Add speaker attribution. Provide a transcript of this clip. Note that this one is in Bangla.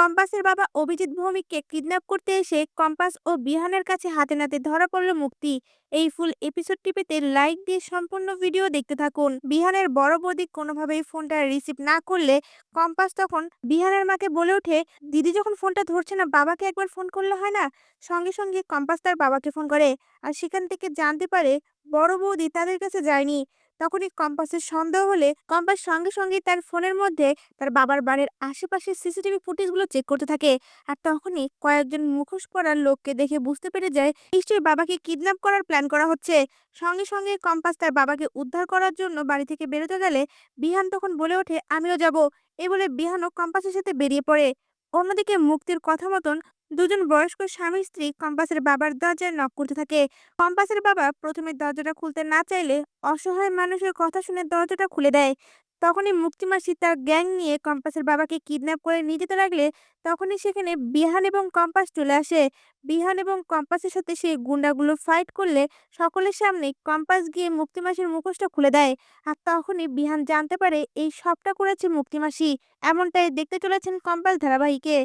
Speaker 1: কম্পাসের বাবা অভিজিৎ ভৌমিককে কিডন্যাপ করতে এসে কম্পাস ও বিহানের কাছে হাতে নাতে ধরা পড়ল মুক্তি। এই ফুল এপিসোডটি পেতে লাইক দিয়ে সম্পূর্ণ ভিডিও দেখতে থাকুন। বিহানের বড় বৌদি কোনোভাবেই ফোনটা রিসিভ না করলে কম্পাস তখন বিহানের মাকে বলে ওঠে, দিদি যখন ফোনটা ধরছে না, বাবাকে একবার ফোন করলে হয় না? সঙ্গে সঙ্গে কম্পাস তার বাবাকে ফোন করে, আর সেখান থেকে জানতে পারে বড় বৌদি তাদের কাছে যায়নি। তখনই কম্পাসের সন্দেহ হলে কম্পাস সঙ্গে সঙ্গে তার ফোনের মধ্যে তার বাবার বাড়ির আশেপাশের সিসিটিভি ফুটেজগুলো চেক করতে থাকে। আর তখনই কয়েকজন মুখোশ পরার লোককে দেখে বুঝতে পেরে যায়, নিশ্চয়ই বাবাকে কিডন্যাপ করার প্ল্যান করা হচ্ছে। সঙ্গে সঙ্গে কম্পাস তার বাবাকে উদ্ধার করার জন্য বাড়ি থেকে বেরোতে গেলে বিহান তখন বলে ওঠে, আমিও যাব। এ বলে বিহানও কম্পাসের সাথে বেরিয়ে পড়ে। অন্যদিকে মুক্তির কথা মতন দুজন বয়স্ক স্বামী স্ত্রী কম্পাসের বাবার দরজায় নক করতে থাকে। কম্পাসের বাবা প্রথমে দরজাটা খুলতে না চাইলে অসহায় মানুষের কথা শুনে দরজাটা খুলে দেয়। তখনই মুক্তিমাসি তার গ্যাং নিয়ে কম্পাসের বাবাকে কিডন্যাপ করে নিয়ে যেতে লাগলে তখনই সেখানে বিহান এবং কম্পাস চলে আসে। বিহান এবং কম্পাসের সাথে সেই গুন্ডাগুলো ফাইট করলে সকলের সামনে কম্পাস গিয়ে মুক্তিমাসির মুখোশটা খুলে দেয়। আর তখনই বিহান জানতে পারে এই সবটা করেছে মুক্তিমাসি। এমনটাই দেখতে চলেছেন কম্পাস ধারাবাহিকে।